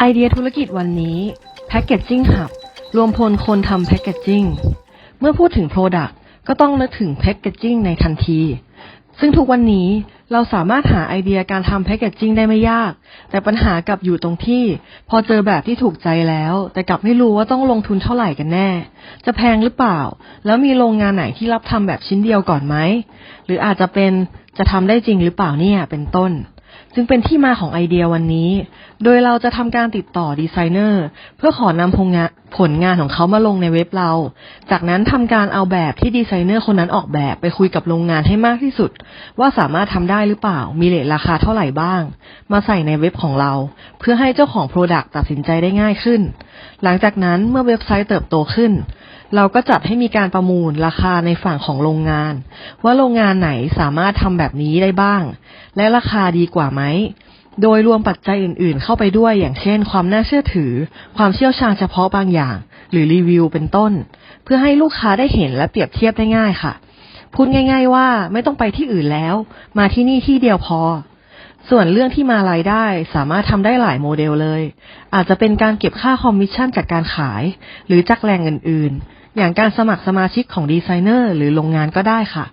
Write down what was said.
ไอเดียธุรกิจวันนี้ Packaging Hub รวมพลคนทำ Packaging เมื่อพูดถึง Product ก็ต้องนึกถึง Packaging ในทันที ซึ่งทุกวันนี้เราสามารถหาไอเดียการทำ Packaging ได้ไม่ยาก แต่ปัญหากลับอยู่ตรงที่ พอเจอแบบที่ถูกใจแล้ว แต่กลับไม่รู้ว่าต้องลงทุนเท่าไหร่กันแน่ จะแพงหรือเปล่า แล้วมีโรงงานไหนที่รับทำแบบชิ้นเดียวก่อนไหมหรืออาจจะเป็นจะทำได้จริงหรือเปล่าเนี่ยเป็นต้น จึงเป็นที่มาของไอเดียวันนี้ โดยเราจะทำการติดต่อดีไซเนอร์ เพื่อขอนำผลงานผลงานของเขามาลงในเว็บเรา จากนั้นทำการเอาแบบที่ดีไซเนอร์คนนั้นออกแบบไปคุยกับโรงงานให้มากที่สุด ว่าสามารถทำได้หรือเปล่า มีเลทราคาเท่าไหร่บ้าง มาใส่ในเว็บของเรา เพื่อให้เจ้าของโปรดักต์ตัดสินใจได้ง่ายขึ้น หลังจากนั้นเมื่อเว็บไซต์เติบโตขึ้น เราก็จัดให้มีการประมูลราคาในฝั่งของโรงงาน ว่าโรงงานไหนสามารถทำแบบนี้ได้บ้าง และราคาดีกว่าไหม โดยรวมปัจจัยอื่นๆ เข้าไปด้วยอย่างเช่น ความน่าเชื่อถือ ความเชี่ยวชาญเฉพาะบางอย่าง หรือรีวิวเป็นต้น เพื่อให้ลูกค้าได้เห็นและเปรียบเทียบได้ง่ายค่ะ พูดง่าย ๆ ว่าไม่ต้องไปที่อื่นแล้ว มาที่นี่ที่เดียวพอ ส่วนเรื่องที่มารายได้สามารถทำได้หลายโมเดลเลย อาจจะเป็นการเก็บค่าคอมมิชชั่นจากการขาย หรือจากแหล่งอื่นๆ อย่างการสมัครสมาชิกของดีไซเนอร์หรือโรงงานก็ได้ค่ะ